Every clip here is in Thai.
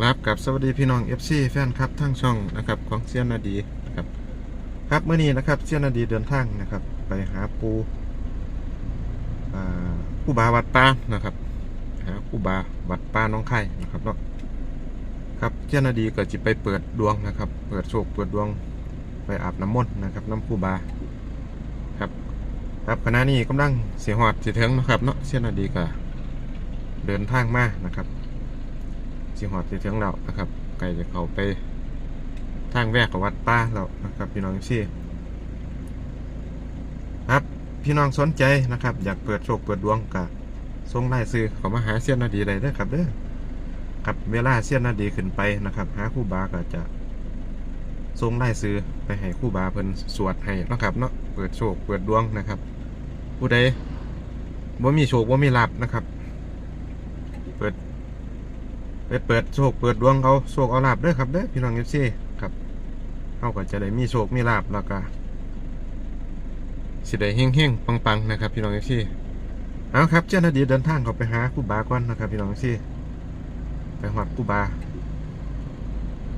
รับกับสวัสดีพี่น้อง FC แฟนครับทั้งช่องนะครับของเซียนนาดีนะครับครับเมื่อนี้นะครับเซียนนาดีเดินทางนะครับ ไปหาปูอ่าผู้บาวัดป้านะครับหาผู้บาวัดป้าน้องไข่นะครับเนาะครับเซียนนาดีก็จะไปเปิดดวงนะครับ เปิดโชคเปิดดวงไปอาบน้ำมนต์นะครับน้ำผู้บาครับครับขณะนี้กำลังเสียหอดเสียเถิงนะครับเนาะเซียนนาดีก็เดินทางมานะครับ สิหอดสิถึงแล้วนะครับไก่จะเขาไปทางแวกกับวัดป้าแล้วนะครับ พี่น้องซี่ครับพี่น้องสนใจนะครับ อยากเปิดโชคเปิดดวงกับส่งรายซื้อเขามาหาเสี้ยนนาดีได้เด้อครับเด้อครับเวลาเสี้ยนนาดีขึ้นไปนะครับ หาคู่บาก็จะส่งรายซื้อไปให้คู่บาเพิ่นสวดให้นะครับเนาะเปิดโชคเปิดดวงนะครับ ผู้ใดว่ามีโชคว่ามีลาบนะครับ เปิด ไปเปิดโชคเปิดดวงเอาโชคเอาลาบด้อครับเด้อพี่น้องเอฟซีครับเขาก็จะได้มีโชคมีลาบแล้วก็สิได้เฮงเฮงปังปังๆนะครับ พี่น้องเอฟซีเอาครับเจ้าหน้าที่เดินทางเขาไปหาคู่บาก่อนนะครับ พี่น้องเอฟซีไปหอดคู่บา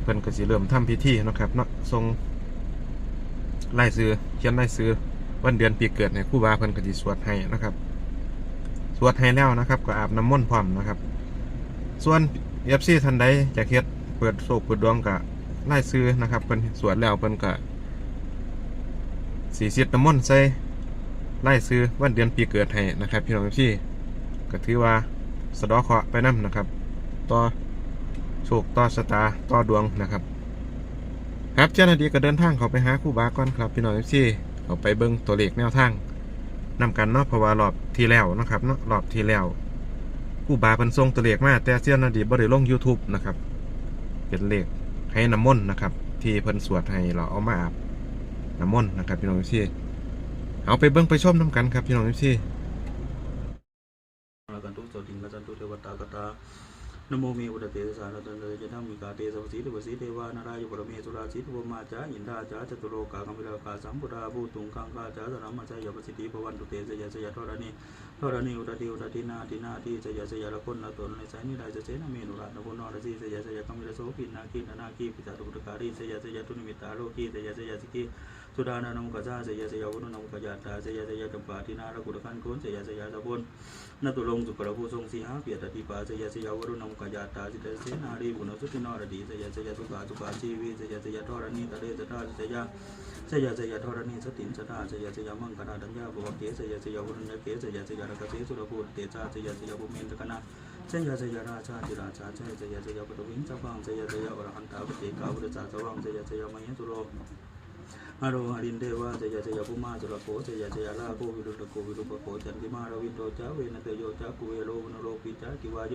เพิ่นก็สิเริ่มทำพิธีนะครับเนาะทรงไล่ซื้อเขียนไล่ซื้อวันเดือนปีเกิดในคู่บาเพิ่นก็สิสวดให้นะครับ สวดให้แล้วนะครับ ก็อาบน้ำมนต์พร้อมนะครับ ส่วน เอฟซีทันใดจะเฮ็ดเปิดโศกเปิดดวงกะไล่ซื้อนะครับเพิ่นสวดแล้วเพิ่นกะสีสิทธิ์น้ำมนต์ใส่ไล่ซื้อวันเดือนปีเกิดให้นะครับ พี่น้องเอฟซีก็ถือว่าสะดอเคราะไปนํนะครับ ต่อโชคต่อชะตาต่อดวงนะครับ ครับเจ้าหน้าที่ก็เดินทางเขาไปหาคู่บาก่อนครับ พี่น้องเอฟซีเขาไปเบิ่งตัวเลขแนวทางนำกันเนาะเพราะว่ารอบที่แล้วนะครับเนาะรอบที่แล้ว ผู้บาเพิ่นส่งตัวเลขมาแต่เสี้ยนนาดีบ่ได้ลง YouTube นะครับ เป็นเลขให้น้ำมนต์นะครับ ที่เพิ่นสวดให้เราเอามาอาบน้ำมนต์นะครับพี่น้องพี่เอาไปเบิ่งไปชมน้ำกันครับพี่น้องพี่กันทุกสติงกันตุเทวตากตานโมมีอุตเตสารตันเลยจะทำมีกาเตสวสีเทวสีเทวานารายุปรเมสุราสีทวมาจาอินทาจาจตุโลกาคัมพิลากาสัมพุทธาภูตุงคังคาจาสนามัจายปสิทธิภวันตุเตสยาสยาทรณี รณีอุตติอุตตินาตินาทิสยสยละคนละตนในสายนิราจเสนเมนุราชนพนรสีสยสยคัมพิลโสปินาคีนานาคีปิจาตุตการีสยสยตุนิมิตาโลกีสยสยสิกีสุดานานมกัจจาเสยเสยวุนนมกัจจาตาเสยเสยจำปาทินาระกุฎขันโกนเสยเสยตะบนนตุลงสุกระผู้ทรงสีหาเปียตติปาเสยเสยวรุนนมกัจจาตาสิเตเสนารีบุญสุตินรดีเสยเสยสุขาสุขาชีวีเสยเสยทอรณีตะเรสตาเสยเสยเสยทอรณีสตินสตาเสยเสยมังคณาดัญญาบุวเกเสยเสยวรุนเกเสยเสยระกเสสุรภูเตชาเสยเจยบุเมนตกนาเสยเจยราชาจิราชาเสยเจยเจยปตวิงสัพพังเสยเจยอรหันตาปเตกาวุตจาจวังเสยเจยมหิสุโรอาโรหรินเทวะจยะจยะภูมาจุลโกจยะจยะลาโกวิรุตโกวิรุปโกจันติมาราวินโตจาเวนเตโยจากุเวโรวนโรปิจากิวาโย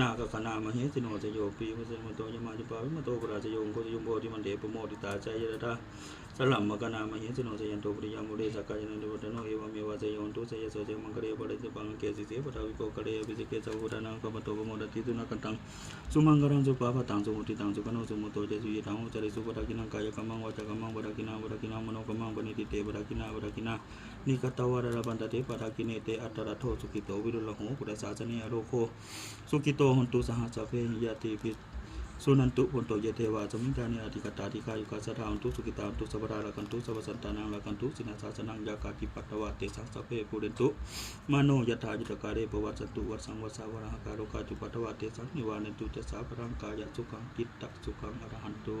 นาคขณามเหสิโนจโยปีพระสมโตยมาจุปาวิมโตปราจโยงโกจยุมโพธิมันเดปโมติตาใจยะตาสลัมมกนามเหสิโนจยันโตปริยามุเรสกายนันโดตโนเอวเมวะจโยนตุสยสเจมังกเรปริสปังเกสิเสปทาวิโกกเรปิสิเกสวุทานังกมโตปโมดติตุนักันตังสุมังกรังสุปาปตังสุมุติตังสุกโนสุมุโตเจสุยตังอุจริสุปะทากินังกายกรรมังวาจากรรมังวรกินังวรกินังมโนกรรมังปณิติเตวรกินังวรกินังนิกตวารบันตเตปะทากิเนเตอัตตระโทสุกิโตวิรุลโหปุตตะสาสเนอโรโคสุกิโตตหุนตุสหัสเพหิยติปิสุนันตุพุนโตเยเทวาสมิงกานิอาติกตาติกายุกัสสะทาหุนตุสุกิตาหุนตุสัพราลกันตุสัพสันตานังลกันตุสินาสาสนังยากากิปัตตวะเตสังสเพปุเรนตุมโนยถายุตกาเรปวัสสตุวัสังวัสาวรหการโรกาจุปัตตวะเตสังนิวานันตุเตสาพรังกายสุขังกิตตสุขังอรหันตุ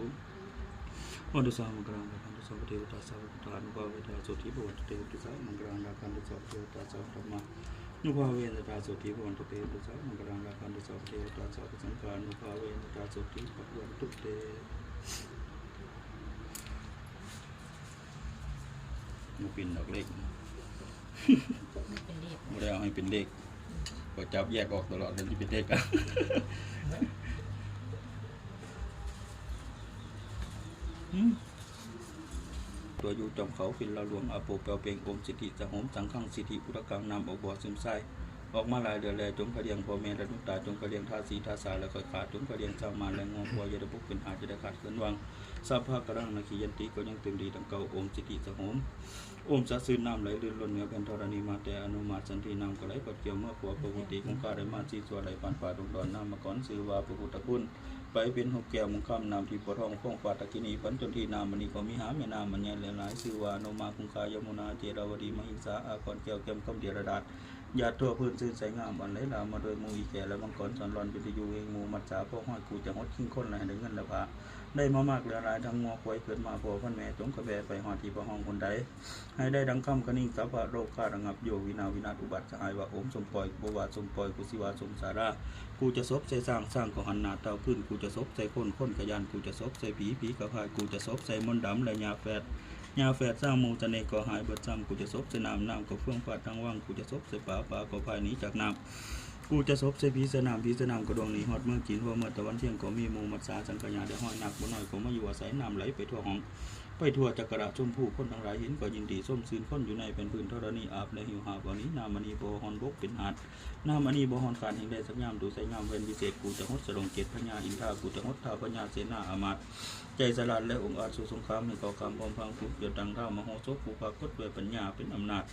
วันตุสามังกรังกันตุสัพเทวตาสัพทานุภาเวทาสุทิบวัตุเตตุสามังกรังกันตุสัพเทวตาสัพธรรมา นุภาเวนะตาสุทธิพวนตุเตตุสามังกรังราคันตุสาเตตาสาสังการนุภาเวนะตาสุทธิพวันตุเตมันเป็นดอกเลขไม่เป็นเลขไม่ได้เอาให้เป็นเลขก็จับแยกออกตลอดเลยที่เป็นเลขอะ ตัวอยู่จอมเขาฟินเราหลวงอโปเปลเปลงอมสิทธิสหมสังฆังสิทธิพุทธกังนำออบ่อซึมไซ ออกมาลายเดือแลจงกระเดียงพ่อแม่และลูกตาจงกระเดียงทาสีทาสาและคอยขาดจงกระเดียงเจ้ามาและงอพัวยาดบุกเป็นอาจจะได้ขาดเกินวังสัพพะกระรังนาคียันติก็ยังเต็มดีดังเก่าอมสิทธิสหมโอมสัซื้อน้ำไหลลื่นล้นเหนือเป็นธรณีมาแต่อนุมาสันทีน้ำก็ไหลกดเกี่ยวเมื่อผัวปกติของข้าได้มาจีสัวไหลปานป่าดงดอนน้ำมาก่อนซื้อว่าพระพุทธคุณไปเป็นหกแก้วมุงคำนำที่ปวดท้องฟ้องฟาตะกินีปันจนที่น้ำมันนี้ก็มีหาแม่น้ำมันใหญ่หลายซื้อว่าโนมาคุงคายมุนาเจราวดีมหิงสาอาคอนแก้วแก้มคำเดียรดาษ ญาตัวพื้นซื่อใสงามอันไหลลามาโดยมูอีแก่และมังกรสอนรอนเป็นอยู่เองมูมัจฉาพ่อห้อยกูจะหดขิ้งค้นไหลได้เงินละพะได้มามากเหลือหลายทั้งงอควยเกิดมาพอพันแม่จงกระแบไปหอดที่ประห้องคนใดให้ได้ดังคำกนิ่งสัพพะโรคข้าระงับโยวินาวินาศอุบัติสหายว่าโอมสมปล่อยบวาสมปล่อยกุสิวาสมสารากูจะซบใส่สร้างสร้างก็หันหนาเตาขึ้นกูจะซบใส่คนคนกระยานกูจะซบใส่ผีผีกระพายกูจะซบใส่มนต์ดำและยาแฝด ยาแฝดสร้างมูตะเนก็หายเบิดซ้ำกูจะซบเสนามน้ำก็เฟื่องฟาดทางว่างกูจะซบเสป่าป่าก็ภายหนีจากน้ำ กูจะซบใส่ผีสนามผีสนามก็ดวงหนีฮอดเมื่อกินหัวเมื่อตะวันเที่ยงก็มีมูมัดสาสังกญาได้ห้อยหนักบ่น้อยก็มาอยู่อาศัยน้ำไหลไปทั่วห้องไปทั่วจักระชมผู้คนทั้งหลายเห็นก็ยินดีส้มซืนคนอยู่ในเป็นพื้นธรณีอาบและหิวหาบวันนี้นามณีโบฮอนบกเป็นหาดนามณีโบฮอนการแห่งใดสักยามดูใส่ยามเวนวิเศษกูจะฮดสรงเกตพญาอินทรากูจะฮดท้าพญาเสนาอามาตใจสลัดและองค์อาจสู่สงครามให้ก่อการพร้อมพังฟุกเดือดดังเท่ามโหสถกูปรากฏด้วยปัญญาเป็นอำนาจ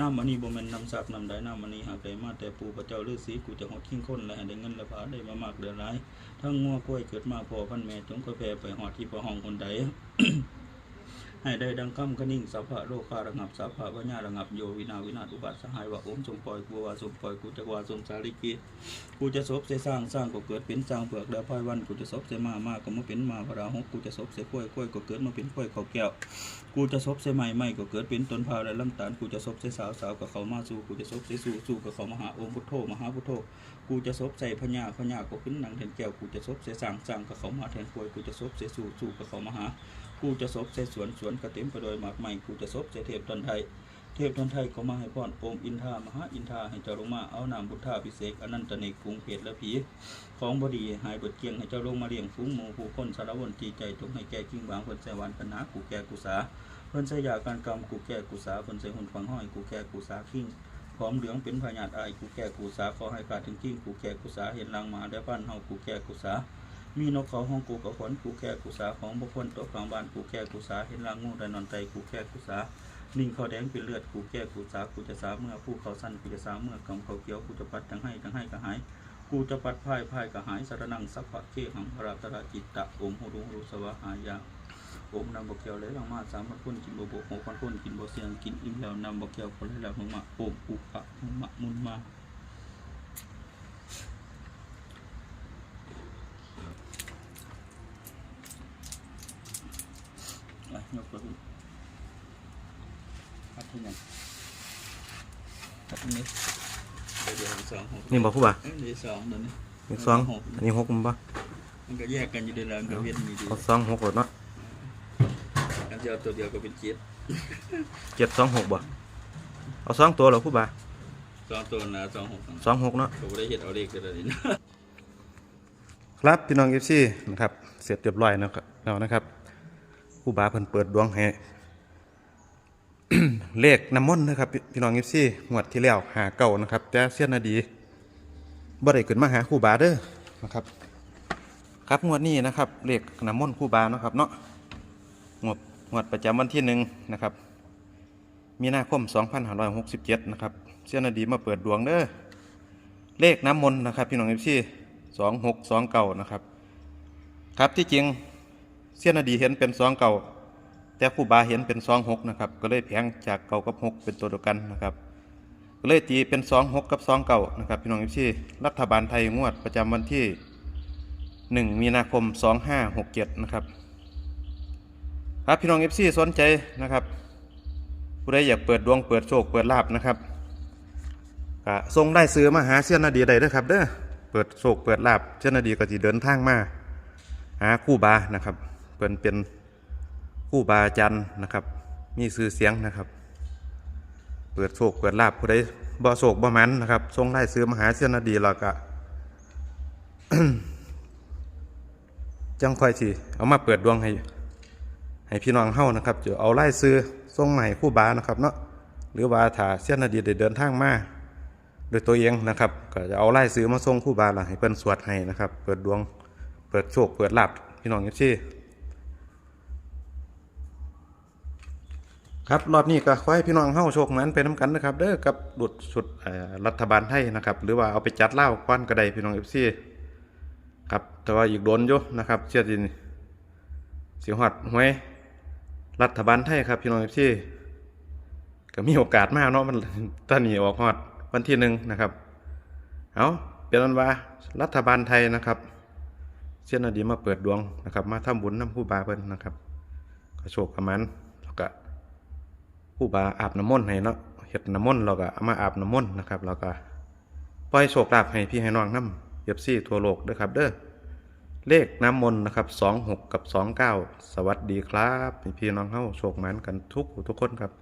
น้ามณีบ่แม่นนำทรัพย์นำได้นามณีหากได้มาแต่ปู่พระเจ้าฤาษีกูจะหดขิ้งคนและให้ได้เงินและผาได้มามากเดือนหลายทั้งงัวกล้วยเกิดมาพอพันแม่จงก็แผ่ไปหอดที่ประห้องคนใด ให้ได้ดังคำกนิ่งสัพพะโลการะงับสัพพะวัญญาระงับโยวินาวินาศอุบัติสหายว่าโอมสมปล่อยกูว่าสมปล่อยกูจะวาสมสาริกิกูจะศพเสสร้างสร้างก็เกิดเป็นสร้างเผือกแล้วพายวันกูจะศพเสมามากก็มาเป็นมาพระราหกกูจะศพเสกล้วยกล้วยก็เกิดมาเป็นกล้วยเขาแก้วกูจะศพเสไม้ไม้ก็เกิดเป็นต้นพาวและลำตาลกูจะศพเสสาวสาวก็เขามาสู่กูจะศพเสสู่สู่ก็เขามหาองค์พุทโธมหาพุทโธ กูจะซบใส่พญาพญาก็ขึ้นนางแทนแก้วกูจะซบเสียสร้างสร้างกับเขามาแทนควยกูจะซบเสียสู่สู่กับเขามาหา กูจะซบใส่สวนสวนกระเต็มไปโดยหมากใหม่กูจะซบใส่เทพตันไทย เทพทันไทยก็มาให้พรโอมอินทามหาอินทาให้เจ้าลงมาเอานามบุทธาพิเศษอนันตเนกกรุงเพชรและผีของบดีหายเบิดเกียงให้เจ้าลงมาเลี้ยงฝูงหมูผู้คนสารวนจีใจจงให้แก่กิ้งบางเพิ่นใส่วันปนากูแก่กูสาเพิ่นใส่ยาการกรรมกูแก่กูสาเพิ่นใส่หุ่นฟังห้อยกูแก่กูสาขิ้ง พร้อมเหลืองเป็นพญาตอายกูแก่กูสาขอให้ขาดถึงกิ้งกูแก่กูสาเห็นลางหมาได้บ้านเฮากูแก่กูสามีนกเขาห้องกูกับขนกูแก่กูสาของบุคคลตกกลางบ้านกูแก่กูสาเห็นลางงูได้นอนใจกูแก่กูสานิ่งเขาแดงเป็นเลือดกูแก่กูสากูจะสาเมื่อผู้เขาสั้นกูจะสาเมื่อกำเขาเขียวกูจะปัดทั้งให้ทั้งให้ก็หายกูจะปัดพายพายก็หายสารนังสัพพะเคหังพระตราจิตตะโอมหุรุหุรุสวะหายา โอมนำบกเกียวเลยลังมาสามพันคนกินโบโบหกพันคนกินโบเสียงกินอิ่มแล้วนำบกเกียวคนเลยแล้วมึงมาโอมอุปะมึงมามุนมาไปยกไปขึ้นพัดที่ไหนพัดที่นี้เดี๋ยวเดี๋ยวสองหก นี่บอกผู้บ่า เอ้ยเดี๋ยวสองเดี๋ยวนี้ มีสอง หก อันนี้หกมั้งปะ มันก็แยกกันอยู่ในหลังกับเวียนมีดี เอาสองหกหมดเนาะ อัน เดียวตัวเดียวก็เป็นเจ็ดเจ็ดสองหกบ่เอาสองตัวเหรอผู้บ่าสองตัวนะสองหกสองหกเนาะผมได้เห็นเอาเลขกันเลยนะครับพี่น้องเอฟซีนะครับเสร็จเรียบร้อยนะครับแล้วนะครับผู้บาเพิ่นเปิดดวงให้เลขน้ำมนต์นะครับ พี่น้องเอฟซีงวดที่แล้วหาเก่านะครับ แต่เสี้ยนนาดีบ่ได้ขึ้นมาหาครู่บาเด้อนะครับ ครับงวดนี้นะครับเลขน้ำมนต์ครู่บาเนาะครับเนาะงวด งวดประจำวันที่หนึ่งนะครับ มีนาคม 2567 นะครับ เสี้ยนาดีมาเปิดดวงเด้อเลขน้ำมนต์นะครับ พี่น้องเอฟซีสองหกสองเก่านะครับ ครับที่จริงเสี้ยนดีเห็นเป็นสองเก่าแต่ครูบาเห็นเป็นสองหกนะครับ ก็เลยแพงจากเก่ากับหกเป็นตัวเดียวกันนะครับก็เลยตีเป็นสองหกกับสองเก่านะครับ พี่น้องที่รัฐบาลไทยงวดประจำวันที่หนึ่งมีนาคมสองห้าหกเจ็ดนะครับ ครับพี่น้องเอฟซีสนใจนะครับผู้ใดอยากเปิดดวงเปิดโชคเปิดลาบนะครับก็ทรงได้ซื้อมาหาเสี้ยนอดีได้เด้อครับเด้อเปิดโศกเปิดลาบเจ้าหน้าที่ก็จะเดินทางมาหาคู่บานะครับเปินเป็นคู่บาอาจันนะครับ มีสื่อเสียงนะครับ เปิดโชคเปิดลาบผู้ใดบ่โชคบ่มันนะครับส่งไล่ซื้อมาหาเสี้ยนนาดีแล้วก็จังค่อยสิเอามาเปิดดวงให้ ให้พี่น้องเฮานะครับจะเอาไล่ซื้อส่งใหม่คู่บานะครับเนาะหรือว่าถ้าเสี้ยนนาดีได้เดินทางมาโดยตัวเองนะครับ ก็จะเอาไล่ซื้อมาส่งคู่บาล่ะให้เพิ่นสวดให้นะครับ เปิดดวงเปิดโชคเปิดลาบพี่น้องเอฟซีครับรอบนี้ก็ขอให้พี่น้องเฮาโชคนั้นไปน้กันนะครับเด้อกับดุดสุดรัฐบาลไทยนะครับ หรือว่าเอาไปจัดเล่าก้อนก็ไดพี่น้องเอฟซีครับแต่ว่าอีกโดนอยู่นะครับ เชื่อจินสิฮอดหวย รัฐบาลไทยครับพี่น้องเอฟซีก็มีโอกาสมากเนาะมันตอนนี้ออกฮอดวันที่หนึ่งนะครับ เอาเป็นนั้นว่ารัฐบาลไทยนะครับเสี้ยนอดีมาเปิดดวงนะครับ มาทำบุญน้ำผู้บาเพิ่นนะครับก็โชคประมันแล้วก็ผู้บาอาบน้ำมนต์ให้เนาะเฮ็ดน้ำมนต์เราก็เอามาอาบน้ำมนต์นะครับ แล้วก็ปล่อยโชคลาภให้พี่ให้น้องน้ำเย็บซี่ทั่วโลกด้อครับ เด้อ เลขน้ำมนต์นะครับสองหกกับสองเก้าสวัสดีครับ พี่น้องเฮาโชคมันกันทุกทุกคนครับ